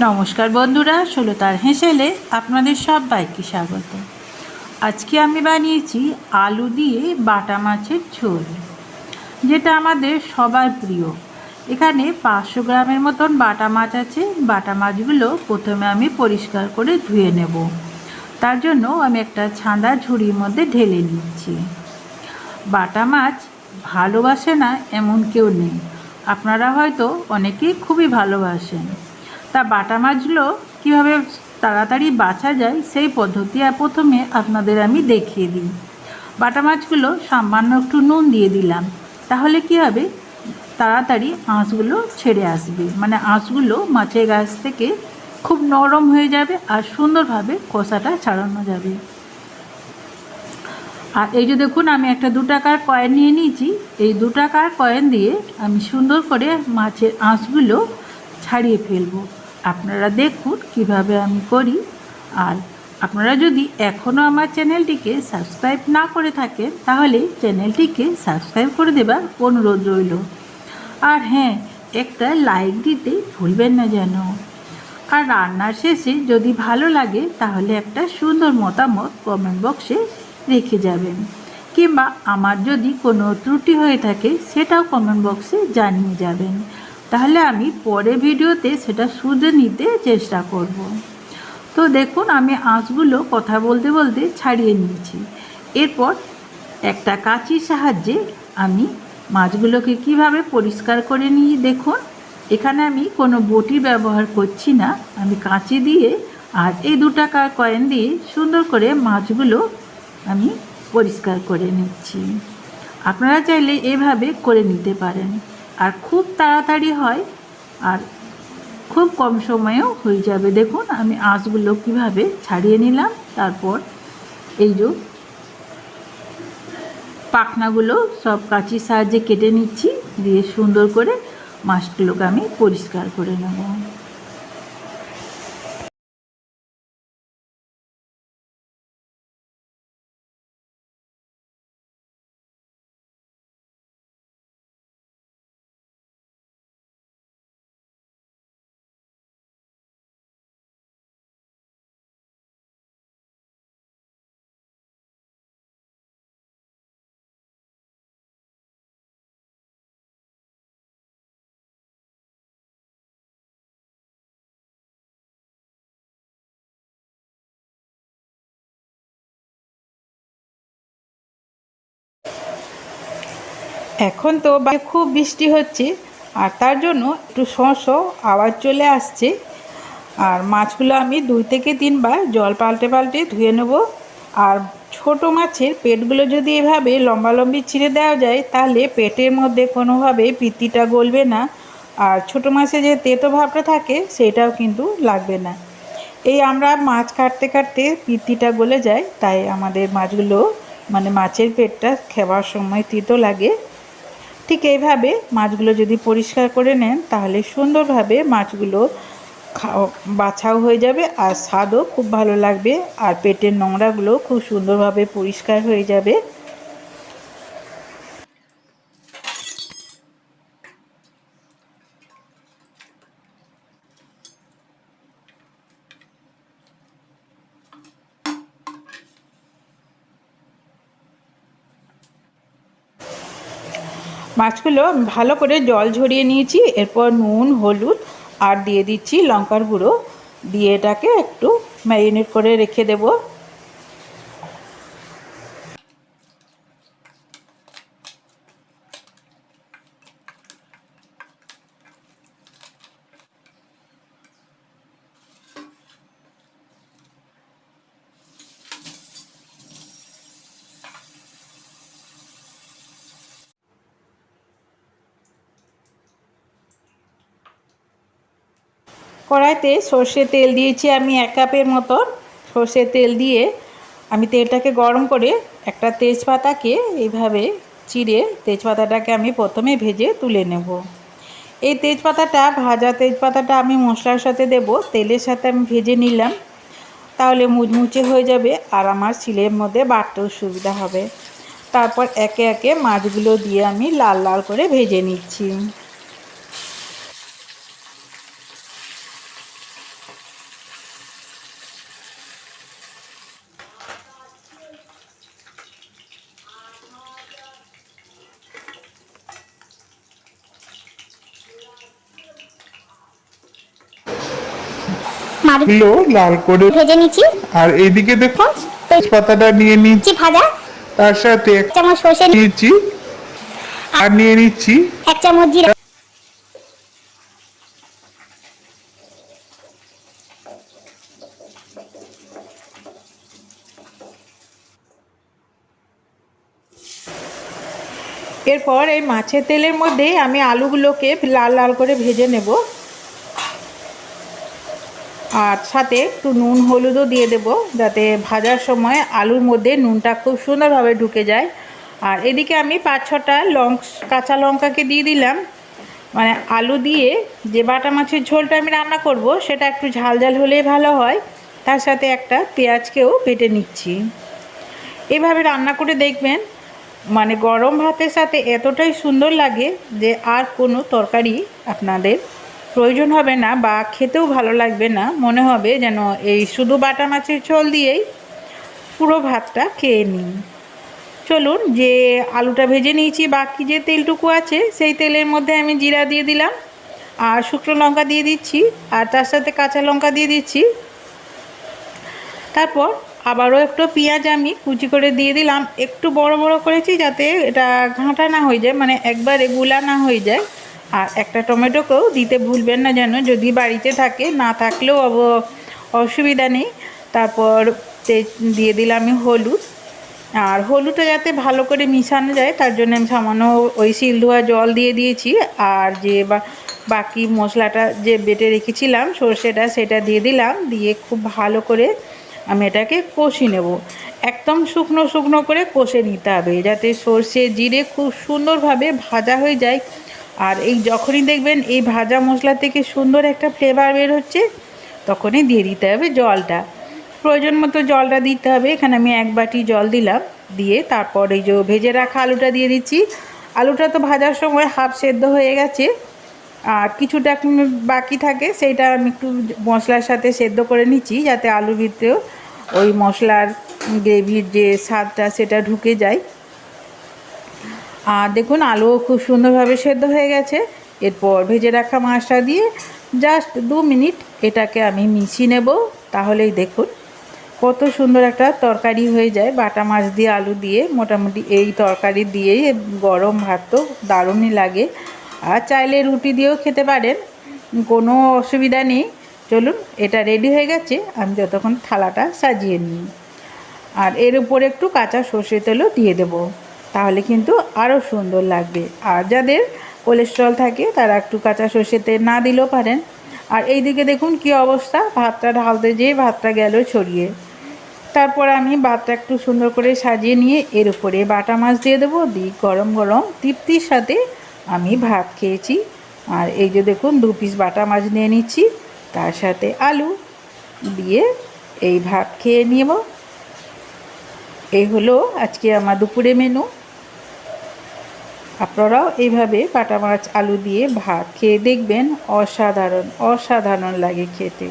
নমস্কার বন্ধুরা, ষোলোতার হেসেলে আপনাদের সব সবাইকে স্বাগত। আজকে আমি বানিয়েছি আলু দিয়ে বাটা মাছের ঝোল, যেটা আমাদের সবার প্রিয়। এখানে পাঁচশো গ্রামের মতন বাটা মাছ আছে। বাটা মাছগুলো প্রথমে আমি পরিষ্কার করে ধুয়ে নেব। তার জন্য আমি একটা ছাঁদা ঝুড়ির মধ্যে ঢেলে নিচ্ছি। বাটা মাছ ভালোবাসে না এমন কেউ নেই। আপনারা হয়তো অনেকেই খুবই ভালোবাসেন। তা বাটা মাছগুলো কীভাবে তাড়াতাড়ি বাছা যায় সেই পদ্ধতি প্রথমে আপনাদের আমি দেখিয়ে দিই। বাটা মাছগুলো সামান্য একটু নুন দিয়ে দিলাম, তাহলে কী হবে? তাড়াতাড়ি আঁশগুলো ছেড়ে আসবে। মানে আঁশগুলো মাছের গাছ থেকে খুব নরম হয়ে যাবে আর সুন্দরভাবে কষাটা ছাড়ানো যাবে। আর এই যে দেখুন, আমি একটা দু টাকার কয়েন নিয়ে নিয়েছি। এই দু টাকার কয়েন দিয়ে আমি সুন্দর করে মাছের আঁশগুলো ছাড়িয়ে ফেলব। আপনারা দেখুন কীভাবে আমি করি। আর আপনারা যদি এখনও আমার চ্যানেলটিকে সাবস্ক্রাইব না করে থাকেন, তাহলে চ্যানেলটিকে সাবস্ক্রাইব করে দেবার অনুরোধ রইল। আর হ্যাঁ একটা লাইক দিতে ভুলবেন না যেন। আর রান্নার শেষে যদি ভালো লাগে, তাহলে একটা সুন্দর মতামত কমেন্ট বক্সে রেখে যাবেন। কিংবা আমার যদি কোনো ত্রুটি হয়ে থাকে, সেটাও কমেন্ট বক্সে জানিয়ে যাবেন। তাহলে আমি পরে ভিডিওতে সেটা শুধরে নিতে চেষ্টা করব। তো দেখুন, আমি আঁশগুলো কথা বলতে বলতে ছাড়িয়ে নিয়েছি। এরপর একটা কাঁচির সাহায্যে আমি মাছগুলোকে কীভাবে পরিষ্কার করে নিই দেখুন। এখানে আমি কোনো বটি ব্যবহার করছি না। আমি কাঁচি দিয়ে আর এই দু টাকার কয়েন দিয়ে সুন্দর করে মাছগুলো আমি পরিষ্কার করে নিচ্ছি। আপনারা চাইলে এভাবে করে নিতে পারেন। আর খুব তাড়াতাড়ি হয় আর খুব কম সময়েও হয়ে যাবে। দেখুন, আমি আঁশগুলো কীভাবে ছাড়িয়ে নিলাম, তারপর এই যে পাখনাগুলো সব কাঁচির সাহায্যে কেটে নিচ্ছি, দিয়ে সুন্দর করে মাছগুলোকে আমি পরিষ্কার করে নেব। এখন তো খুব বৃষ্টি হচ্ছে, আর তার জন্য একটু শস আওয়াজ চলে আসছে। আর মাছগুলো আমি দুই থেকে তিনবার জল পাল্টে পাল্টে ধুয়ে নেব। আর ছোট মাছের পেটগুলো যদি এভাবে লম্বালম্বি ছিঁড়ে দেওয়া যায়, তাহলে পেটের মধ্যে কোনোভাবে পিত্তিটা গলবে না। আর ছোট মাছে যে তেতো ভাবটা থাকে, সেটাও কিন্তু লাগবে না। এই আমরা মাছ কাটতে কাটতে পিত্তিটা গলে যায়, তাই আমাদের মাছগুলো মানে মাছের পেটটা খেবার সময় তিতো লাগে। ঠিক এইভাবে মাছগুলো যদি পরিষ্কার করে নেন, তাহলে সুন্দরভাবে মাছগুলো বাছাও হয়ে যাবে আর স্বাদও খুব ভালো লাগবে আর পেটের নোংরাগুলো খুব সুন্দরভাবে পরিষ্কার হয়ে যাবে। মাছগুলো ভালো করে জল ঝরিয়ে নিয়েছি, এরপর নুন, হলুদ আর দিয়ে দিচ্ছি লঙ্কার গুঁড়ো। দিয়ে এটাকে একটু ম্যারিনেট করে রেখে দেবো। কড়াইতে সর্ষে তেল দিয়েছি আমি এক কাপের মতো। সর্ষের তেল দিয়ে আমি তেলটাকে গরম করে একটা তেজপাতাকে এইভাবে চিড়ে তেজপাতাটাকে আমি প্রথমে ভেজে তুলে নেব। এই তেজপাতাটা, ভাজা তেজপাতাটা আমি মশলার সাথে দেব। তেলের সাথে আমি ভেজে নিলাম। তাহলে মুচমুচে হয়ে যাবে আর আমার শিলের মধ্যে বাটতেও সুবিধা হবে। তারপর একে একে মাছগুলো দিয়ে আমি লাল লাল করে ভেজে নিচ্ছি। লাল করে। ভেজে নিচ্ছি। আর এইদিকে দেখো তেজপাতাটা নিয়ে নিচ্ছি। ভাজা। তার সাথে এক চামচ সর্ষে নি- নিয়েছি। আর নিয়ে নিচ্ছি। এক চামচ জিরা। এরপর এই মাছের তেলের মধ্যে আমি আলুগুলোকে লাল লাল করে ভেজে নেব। আর সাথে একটু নুন হলুদও দিয়ে দেব যাতে ভাজার সময় আলুর মধ্যে নুনটা খুব সুন্দরভাবে ঢুকে যায়। আর এদিকে আমি পাঁচ ছটা লঙ্ক কাঁচা লঙ্কাকে দিয়ে দিলাম। মানে আলু দিয়ে যে বাটা মাছের ঝোলটা আমি রান্না করব, সেটা একটু ঝাল ঝাল হলেই ভালো হয়। তার সাথে একটা পেঁয়াজকেও বেটে নিচ্ছি। এভাবে রান্না করে দেখবেন মানে গরম ভাতের সাথে এতটাই সুন্দর লাগে যে আর কোনো তরকারি আপনাদের প্রয়োজন হবে না বা খেতেও ভালো লাগবে না। মনে হবে যেন এই শুধু বাটা মাছের ঝোল দিয়েই পুরো ভাতটা খেয়ে নিই। চলুন যে আলুটা ভেজে নিয়েছি, বাকি যে তেলটুকু আছে, সেই তেলের মধ্যে আমি জিরা দিয়ে দিলাম, আর শুকনো লঙ্কা দিয়ে দিচ্ছি, আর তার সাথে কাঁচা লঙ্কা দিয়ে দিচ্ছি। তারপর আবারও একটু পেঁয়াজ আমি কুচি করে দিয়ে দিলাম, একটু বড় বড় করেছি যাতে এটা ঘাঁটা না হয়ে যায় মানে একবারে গুলা না হয়ে যায়। আর একটা টমেটোকেও দিতে ভুলবেন না যেন, যদি বাড়িতে থাকে, না থাকলেও অব, অসুবিধা নেই। তারপর দিয়ে দিলাম আমি হলুদ। আর হলুদটা যাতে ভালো করে মিশানো যায়, তার জন্য আমি সামান্য ওই শিল ধোয়া জল দিয়ে দিয়েছি। আর যে বা, বাকি মশলাটা যে বেটে রেখেছিলাম, সর্ষেটা সেটা দিয়ে দিলাম। দিয়ে খুব ভালো করে আমি এটাকে কষি নেব। একদম শুকনো শুকনো করে কষে নিতে হবে, যাতে সর্ষে জিরে খুব সুন্দরভাবে ভাজা হয়ে যায়। আর এই যখনই দেখবেন এই ভাজা মশলা থেকে সুন্দর একটা ফ্লেভার বের হচ্ছে, তখনই দিয়ে দিতে হবে জলটা। প্রয়োজন মতো জলটা দিতে হবে। এখানে আমি এক বাটি জল দিলাম, দিয়ে তারপর এই যে ভেজে রাখা আলুটা দিয়ে দিচ্ছি। আলুটা তো ভাজার সময় হাফ সেদ্ধ হয়ে গেছে, আর কিছুটা বাকি থাকে, সেইটা আমি একটু মশলার সাথে সেদ্ধ করে নিচ্ছি, যাতে আলুর ভিতরেও ওই মশলার গ্রেভির যে স্বাদটা, সেটা ঢুকে যায়। আর দেখুন আলুও খুব সুন্দরভাবে সেদ্ধ হয়ে গেছে। এরপর ভেজে রাখা মাছটা দিয়ে জাস্ট দু মিনিট এটাকে আমি মিশিয়ে নেব। তাহলেই দেখুন, কত সুন্দর একটা তরকারি হয়ে যায়। বাটা মাছ দিয়ে, আলু দিয়ে, মোটামুটি এই তরকারি দিয়েই গরম ভাত তো দারুণই লাগে। আর চাইলে রুটি দিয়েও খেতে পারেন, কোনো অসুবিধা নেই। চলুন, এটা রেডি হয়ে গেছে। আমি যতক্ষণ থালাটা সাজিয়ে নিই। আর এর উপরে একটু কাঁচা সর্ষে তেলও দিয়ে দেবো। তাহলে কিন্তু আরও সুন্দর লাগবে। আর যাদের কোলেস্ট্রল থাকে, তারা একটু কাঁচা সর্ষে তেল না দিলেও পারেন। আর এই দিকে দেখুন কি অবস্থা, ভাতটা ঢালতে যেয়ে ভাতটা গেল ছড়িয়ে। তারপর আমি ভাতটা একটু সুন্দর করে সাজিয়ে নিয়ে এর উপরে বাটা মাছ দিয়ে দেবো দিই গরম গরম তৃপ্তির সাথে আমি ভাত খেয়েছি। আর এই যে দেখুন, দু পিস বাটা মাছ নিয়ে নিচ্ছি, তার সাথে আলু দিয়ে এই ভাত খেয়ে নেব। এই হলো আজকে আমার দুপুরে মেনু আপনারাও এইভাবে পাটা মাছ আলু দিয়ে ভাত খেয়ে দেখবেন। অসাধারণ অসাধারণ লাগে খেতে।